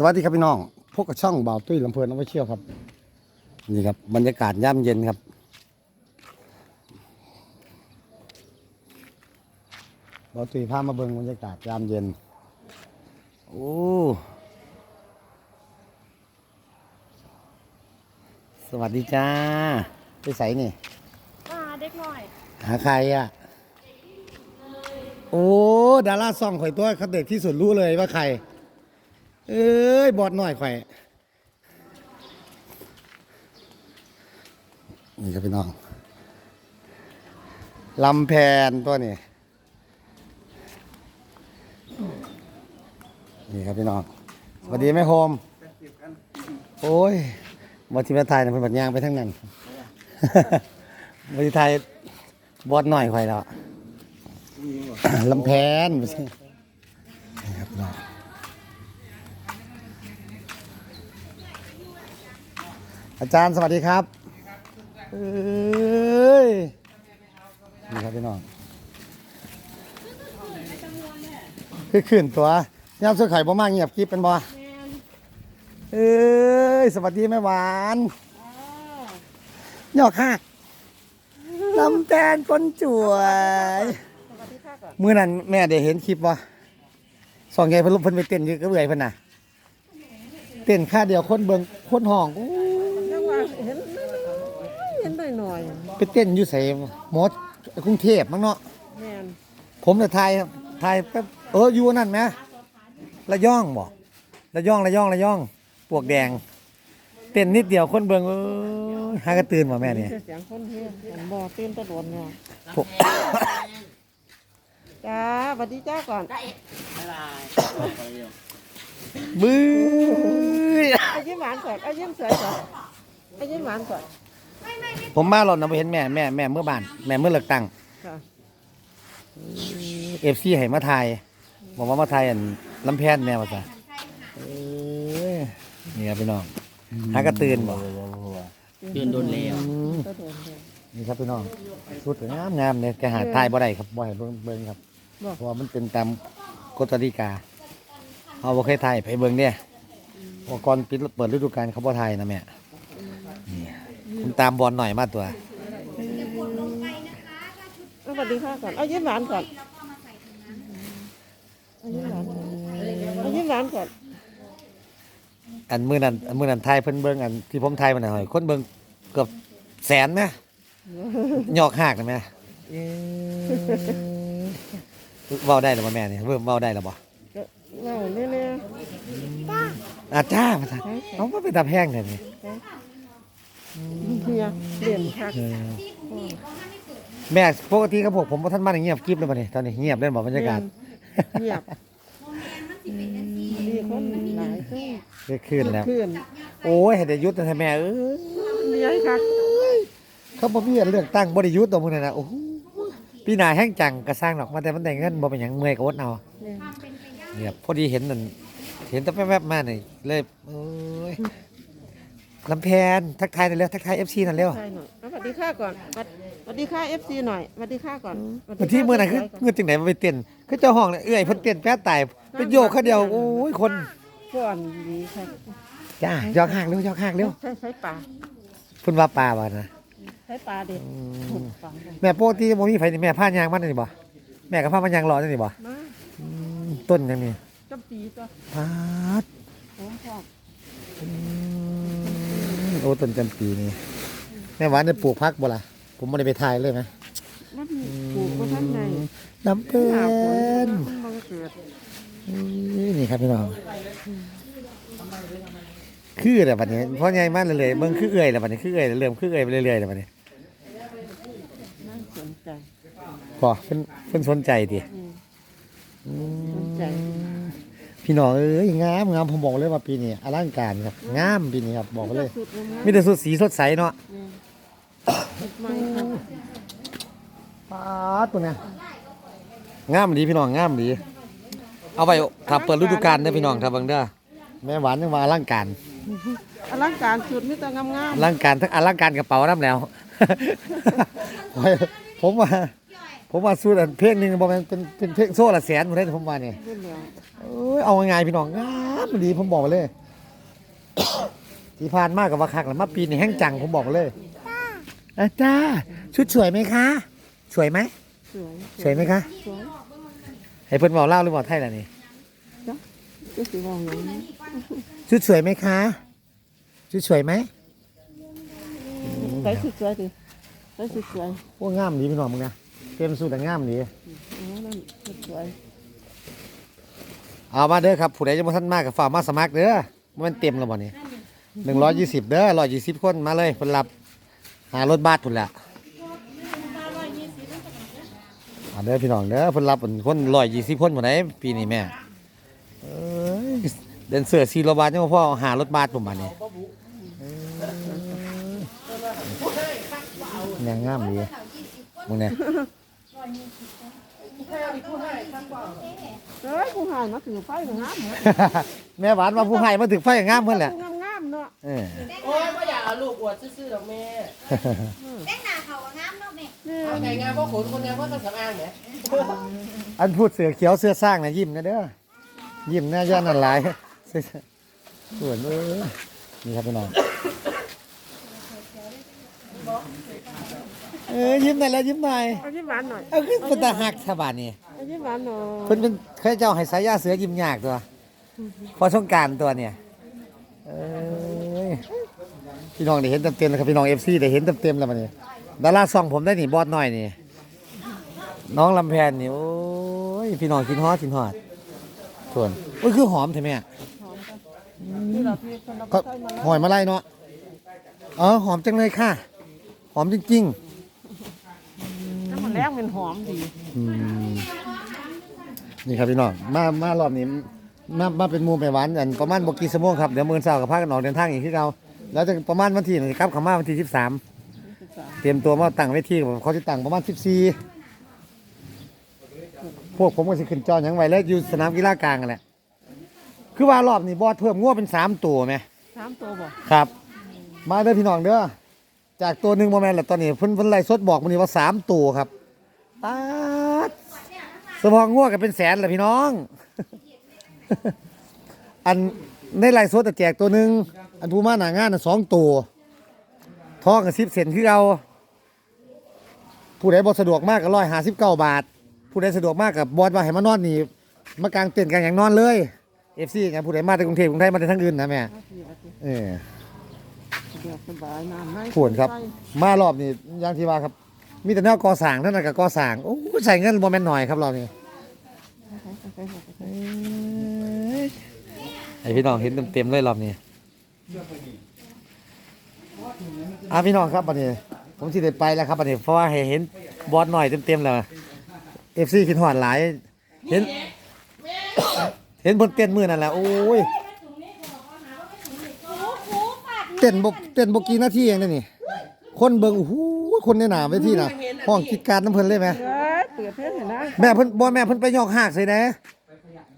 สวัสดีครับพี่น้อง พวกกับช่องบ่าวตุ้ยลำเพลินเอาไว้เชี่ยวครับ นี่ครับบรรยากาศย่ำเย็นครับ บ่าวตุ้ยพามาเบิ่งบรรยากาศย่ำเย็น โอ้สวัสดีจ้าไปใส่นี่อ่าเด็กหน่อย หาใครอะ โอ้ ดาราซ่องข่อยตัวเขาเด็กที่สุดรู้เลยว่าใคร เอ้ย บอดหน่อยข่อย นี่ครับพี่น้อง ลำแพนตัวนี้ นี่ครับพี่น้อง สวัสดีแม่โฮม โอ้ยมาที่มาไทยนะเป็นบัดยางไปทั้งนั้นมาที่ไทยบอดหน่อยข่อยแล้วลำแพนไม่ใช่นี่ครับพี่น้อง อาจารย์สวัสดีครับเอ้ยนี่ครับพี่น้องคือขึ้นตัวยามเสื้อไข่บ่มากเงียบกริบเป็นบ่เอ้ยสวัสดีแม่หวานยอกหักลำแพนคนจวยสวัสดีค่ะก่อนมื่อนั้นแม่ได้เห็นคลิปว่สองไงเพิ่นลุเพิ่นไปเต้นอยู่ก็เบื่อเพิ่นน่ะ เต้นค่าเดียวคนเบิ่งคนห้องอู้ ห็นหน่อยหน่อยไปเต้นอยู่ไสหมดกรุงเทพมั้งเนาะแมนผมจะถ่ายถ่ายแป๊บเอออยู่นั่นไหมระยองบ่ระยองระยองระยองปวกแดง เต้นนิดเดียวคนเบิ่งเออหากระตื่นมาแม่เนี่ยเสียงคนเฮียเห็นบ่ตื่นตะโดนเนี่ยพวกจ้าสวัสดีจ้าก่อนบื้อเอายิ้มหวานก่อนเอายิ้มสวยก่อนเอายิ้มหวานก่อน ผมมาหล่อนนะไปเห็นแม่แม่แม่เมื่อบ้านแม่เมื่อเลิกตั้งค่ะเอฟซีให้มาไทยบอกว่ามาไทยอันลำแพนแนวว่าซะเอ้ยนี่ครับพี่น้องหากระตื่นบ่เดือนโดนแล้วอืมตะโดนเนี่ยนี่ครับพี่น้องสุดงามงามเนี่ยแกหาทายบ่ได้ครับบ่ให้เบิ่งเบิ่งครับบ่เพราะว่ามันเป็นตามกฎกติกาเอาบ่เคยทายไปเบิ่งเนี่ยเพราะก่อนปิดเปิดฤดูกาลเขาบ่ทายนะแม่นี่ผม ตามบอลหน่อยมาตัวเอาสวัสดีค่ะก่อน เอายิ้มหวานก่อนเอายิ้มหวานก่อนเอายิ้มหวานก่อน อันมื้อนั้นอันมื้อนั้นทายเพิ่นเบิ่งอันที่ผมทายมันน่ะหอยคนเบิ่งเกือบแสนนะยอกหากนะแม่เว้าได้หรือบ่แม่นี่เริ่มเว้าได้แล้วบ่ก็เว้าเนี่ยเนี่ยอาจ้ามาซะเอาบ่เป็นตาแพงแท้นี่ เฮียเรียนคักเออแม่ปกติครับผมผมบ่ทันมาเงียบกริบเลยบัดนี้ตอนนี้เงียบเล่นบ่บรรยากาศเงียบมีคนหลายคนได้ขึ้นแล้ว ขึ้นโอ้ยให้ได้หยุดนะแม่เอ้ยเลี้ยงคักเขาบ่มีอันเลือกตั้งบ่ได้หยุดตรงมื้อนั้นน่ะโอ้โหปีหน้าแห้งจังก็สร้างดอกมาแต่มันได้เงินบ่เป็นหยังเมื่อยก็อดเอาเนี่ยเนี่ยพอดีเห็นนั่นเห็นแต่แวบๆมานี่เลยโอ้ย ลำแพนทักทายหน่อยเร็วทักทาย FC หน่อยเร็วใช่หน่อยเอาสวัสดีค่ะก่อนสวัสสวัสดีค่ะเอฟซีหน่อยสวัสดีค่ะก่อนสวัสดีวันที่ค่ะมื้อนั้นคือเงินจังไหนมาไปเต้นคือเจ้าห้องเนี่ยเอื้อยเพิ่นเต้นแป๊ะตายเป็นโยกเขาเดียวโอ้ยคนก่อนดีค่ะจ้ายอกห่างเร็วยอกห่างเร็วใช้ใช้ปลาเพิ่นว่าปลาว่านะใช้ปลาเด็ดถูกฟังเลยแม่ปกติบ่มีไผนี่แม่พายางมันนี่บ่แม่ก็พามันยางรอนี่บ่มาอืมต้นยังนี่จำปีตัวพาดผมชอบอืม โอ้ต้นจำปีนี่แม่หวานได้ปลูกพักบ่ล่ะผมบ่ได้ไปถ่ายเลยไหมมันปลูกมาท่านในน้ำเพิ่หาฝนนมันบังเกิดนี่ครับพี่น้องคือแหละบัดนี้เพราะใหญ่มากเลยๆเบิ่งคือเอื่อยแหละบัดนี้คือเอื่อยเริ่มคือเอื่อยไปเรื่อยๆแล้วบัดนี้น่าสนใจพอเพิ่นเพิ่นสนใจดิอืมอืมสนใจ พี่น้องเอ้ยงามงามผมบอกเลยว่าปีนี้อลังการครับงามปีนี้ครับบอกไปเลยสุดงามมีแต่สุดสีสดใสเนาะไม่ครับปาดตัวเนี้ยงามดีพี่น้องงามดี เอาไว้ถ้าเปิดฤดูกาลเด้อพี่น้องถ้าเบิ่งเด้อแม่หวานยังว่าอลังการอลังการสุดมีแต่งามอลังการทั้งอลังการกระเป๋าน้ำแล้ว ผมว่า ผมว่าสูตรอันเพลงหนึงบ่แม่นเป็นเป็นเพลงโซ่ละแสนบ่ได้ผมว่านี่ขึ้นแล้วเอ้ยเอาง่ายๆพี่น้องงามดีผมบอกเลย ที่ผ่านมากับว่าคักแล้วมาปีนี้แห้งจังผมบอกเลยอาจ้าชุดสวยไหมคะ สวยไหมสวยสวยไหมคะสวยให้เพิ่นบอกเล่าหรือบอกไทยล่ะนี่ ก็สิว่าหยังชุดสวยไหมคะ ชุดสวยไหมใส่สุดสวยดิใส่สุดสวยโอ้งามดีพี่น้องมึงนะ เต็มสูตรแต่งามดีอ๋อนั่นสุดสวยเอามาเด้อครับผู้ใดจะมาท่านมากกับฝากมาสมัครเด้อมันเต็มแล้วบ่นี่หนึ่งร้อยยี่สิบเด้อร้อยยี่สิบคนมาเลยเพิ่นรับหารถบัสพุ่นแหละเอาเด้อพี่น้องเด้อเพิ่นรับเป็นคนร้อยยี่สิบคนหมดไหนปีนี้แม่เอ้ยเดินเสือซีโรบาทยังบ่พอหารถบัสผมมานี่เอ้ยยังงามดีมึงเนี่ย เอ้ยผู้หายมาถือไฟงามเหรอแม่หวานมาผู้ให้มาถึงไฟงามเพิ่นแหละผู้งามๆเนาะเออโอ้ยไม่อยากเอาลูกอวดซื่อๆหรอกแม่แต่งหน้าเขาก็งามเนาะแม่นี่เอาไงงานพ่อขนคนงานพ่อต้องสำอางเนี่ยอันพูดเสือเขียวเสื้อสร้างนะยิ้มนะเด้อยิ้มแน่ย่านอันหลายส่วนเออนี่ครับพี่น้อง เออยิ้มหน่อยแล้วยิ้มหน่อยเอายิ้มหวานหน่อยเอาขึ้นเป็นตาหักสบานนี่เอายิ้มหวานหน่อยเพิ่นเป็นเคยเจ้าให้สายยาเสือยิ้มยากตัว พอสงกรารตัวเนี่ยเอ้ยพี่น้องได้เห็นเต็มๆแล้วครับพี่น้องเอฟซีได้เห็นเต็มๆแล้วมันนี่ดาราซองผมได้นี่บอสหน่อยนี่น้องลำแพนนี่โอ้ยพี่น้องกินฮอดกินฮอดส่วนโอ้ยคือหอมใช่ไหมนี่เราพี่คนเราก็ใส่มาหอยมาไล่เนาะเออหอมจังเลยค่ะห อมจริงน้ำมันแรงเป็นหอมดี ๆอืมนี่ครับพี่น้องมามารอบนี้มามาเป็นหมูไปหวานอันประมาณบกี่ชั่วโมงครับเดี๋ยวมื้อเช้ากับพากันออกเดินทางอีกคือเราแล้วจะประมาณวันที่นี่ครับ เขามาวันที่13 เตรียมตัวมาตั้งเวทีเขาจะตั้งประมาณ14พวกผมก็สิขึ้นจอหยังไว้แล้วอยู่สนามกีฬากลางกันแหละคือว่ารอบนี้บอสเพิ่มงัวเป็น3ตัวไหม สามตัวบ่ครับ มาเด้อพี่น้องเด้อ จากตัวหนึ่งโมแมนแล้วตอนนี้เพิ่นเพิ่นไล่สดบอกมันนี่ว่า3ตัวครับตาดสะพองงัวกันเป็นแสนแหละพี่น้อง อันในไล่สดแต่แจกตัวหนึ่งอันผู้มาหนางานน่ะสองตัวทองกับสิบเซนคือเอาผู้ใดบ่สะดวกมากก็ร้อยห้าสิบเก้าบาท ผู้ใดสะดวกมากกับบอสว่าให้มานอนนี่มากางเต็นท์กันอย่างนอนเลยเอฟซีกันผู้ใดมาจากกรุงเทพกรุงไทยมาจากทางอื่นนะแม่เออ สิเออเดี๋ยวสบายน้ำให้ขวนครับ มารอบนี้อย่างที่ว่าครับ มีแต่แนวก่อสร้างเท่านั้นกับก่อสร้างโอ้ใส่เงินบ่แม่นหน่อยครับรอบนี้ไอพี่น้องเห็นเต็มๆเลยรอบนี้อะพี่น้องครับบัดนี้ ผมสิได้ไปแล้วครับบัดนี้เพราะว่าเห็นบอสหน่อยเต็มๆแล้วเอฟซีคิดหอดหลาย เห็น เห็นบนเต้นมือนั่นแหละโอ้ย เต้นบเต้นบกี่นาทีเองนะนี่ คนเบิ่งโอ้โหคนในหนาไปที่น่ะห้องกิจการน้ำเพิ่นเลยไหมเอ้ยเปิดเพลงเห็นนะแม่เพิ่นบ่แม่เพิ่นไปยอกหากใส่นะ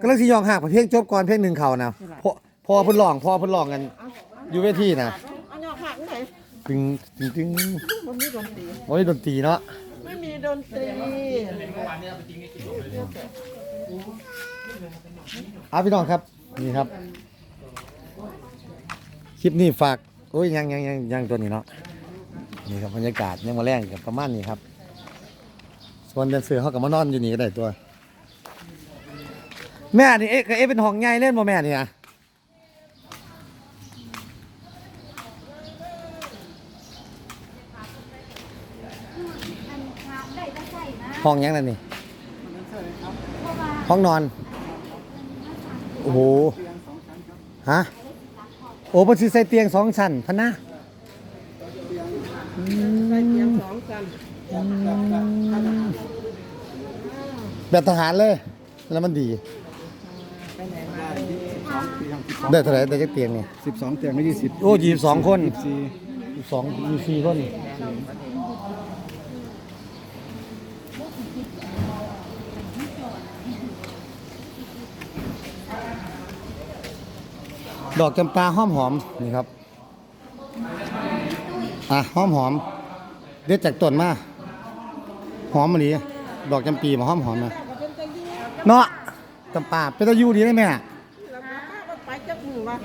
ก็เลยสิยอกหากเพลงจบก่อนเพลงหนึ่งเขานะพอพอเพิ่นร้องพอเพิ่นร้องกัน อยู่เวทีน่ะเอาหยอกหักไหนตึงตึงตึงมันมีดนตรีโอ้ยดนตรีเนาะไม่มีดนตรีอะพี่น้องครับนี่ครับ คลิปนี้ฝากโอ้ยยังยังยังยังตัวนี้เนาะนี่ครับบรรยากาศยังมาแรงกับประมาณนี้ครับ ส่วนแดนเซอร์เขากับมานอนอยู่นี่ก็ได้ตัว แม่นี่เอ๊ะเอ๊ะเป็นห้องใหญ่เล่นบ่แม่นี่อะห้องยังนั่นนี่ห้องนอน โอ้โห ฮะ โอ้เพิ่นสิใส่เตียงสองชั้นพะนะใส่เตียงสองกันแบบทหารเลย แล้วมันดี ไปไหนมาได้เท่าไหร่ได้จักเตียงนี่สิบสองเตียงไม่ยี่สิบโอ้ยี่สิบสองคนสี่ยี่สิบสองยี่สิบสี่คน ดอกจำปาหอมหอมๆนี่ครับอะหอมหอมๆเด็ดจากต้นมาหอมมะลิดอกจำปีมาหอมหอมๆนะเนาะจำปาเป็นตะยูดีได้ไหมอะแล้วมาป้าก็ไปจักมือว่า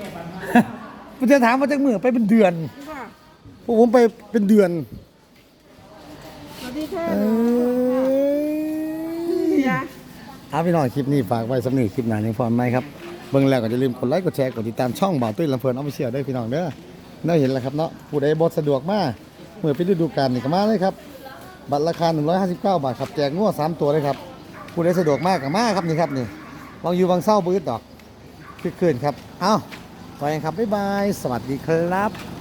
ผมจะถามว่าจากมือไปเป็นเดือนว่าพวกผมไปเป็นเดือนสวัสดีค่ะเอ้ยยาเอาพี่น้องคลิปนี้ฝากไว้สำหรับคลิปหน้านี้พร้อมไหมครับเบิ่งแล้วก็อย่าลืมกดไลค์กดแชร์กดติดตามช่องบ่าวตุ้ยลำเพลินเอาไปเชียร์ด้วยพี่น้องเด้อน่าเห็นแล้วครับเนาะผู้ใดบ่สะดวกมาเมื่อเป็นฤดูกาลนี่ก็มาเลยครับบัตรราคา 159 บาทครับแจกงวด3ตัวเลยครับผู้ใดสะดวกมากก็มาครับนี่ครับนี่วางอยู่วางเศร้าบื้อดอกคือคืนครับเอ้าไปกันครับบ๊ายบาย สวัสดีครับ